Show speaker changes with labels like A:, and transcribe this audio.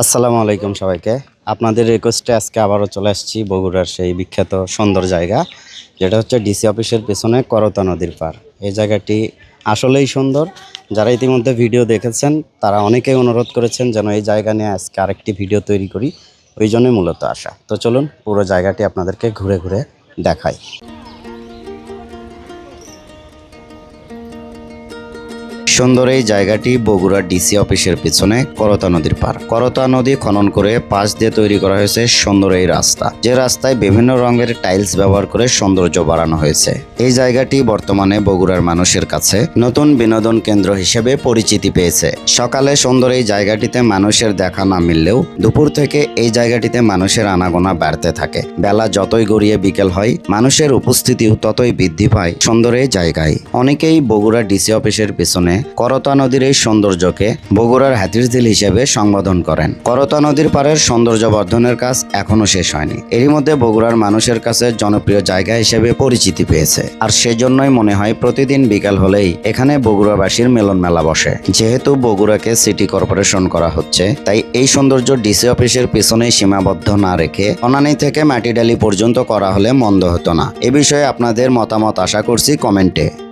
A: আসসালামু আলাইকুম সবাইকে। আপনাদের রিকোয়েস্টে আজকে আবারও চলে আসছি বগুড়ার সেই বিখ্যাত সুন্দর জায়গা, যেটা হচ্ছে ডিসি অফিসের পেছনে করতা নদীর পার এই জায়গাটি আসলেই সুন্দর। যারা ইতিমধ্যে ভিডিও দেখেছেন, তারা অনেকেই অনুরোধ করেছেন যেন এই জায়গা নিয়ে আজকে আরেকটি ভিডিও তৈরি করি। ওই জন্যই মূলত আসা। তো চলুন পুরো জায়গাটি আপনাদেরকে ঘুরে ঘুরে দেখাই। সুন্দর এই জায়গাটি বগুড়া ডিসি অফিসের পিছনে করতা নদীর পার করতা নদী খনন করে পাশ দিয়ে তৈরি করা হয়েছে সুন্দর এই রাস্তা। যে রাস্তায় বিভিন্ন রঙের টাইলস ব্যবহার করে সৌন্দর্য বাড়ানো হয়েছে। এই জায়গাটি বর্তমানে বগুড়ার মানুষের কাছে নতুন বিনোদন কেন্দ্র হিসেবে পরিচিতি পেয়েছে। সকালে সুন্দর এই জায়গাটিতে মানুষের দেখা না মিললেও দুপুর থেকে এই জায়গাটিতে মানুষের আনাগোনা বাড়তে থাকে। বেলা যতই গড়িয়ে বিকেল হয়, মানুষের উপস্থিতিও ততই বৃদ্ধি পায় সুন্দর এই জায়গায়। অনেকেই বগুড়া ডিসি অফিসের পিছনে করতা নদীর এই সৌন্দর্যকে বগুড়ার হাতিরঝিল হিসেবে সম্বোধন করেন। করতা নদীর পাড়ের সৌন্দর্য বর্ধনের কাজ এখনও শেষ হয়নি। এরই মধ্যে বগুড়ার মানুষের কাছে জনপ্রিয় জায়গা হিসেবে পরিচিতি পেয়েছে। আর সেজন্যই মনে হয় প্রতিদিন বিকাল হলেই এখানে বগুড়াবাসীর মিলন মেলা বসে। যেহেতু বগুড়াকে সিটি কর্পোরেশন করা হচ্ছে, তাই এই সৌন্দর্য ডিসি অফিসের পিছনেই সীমাবদ্ধ না রেখে অনানি থেকে মাটিডালি পর্যন্ত করা হলে মন্দ হতো না। এ বিষয়ে আপনাদের মতামত আশা করছি কমেন্টে।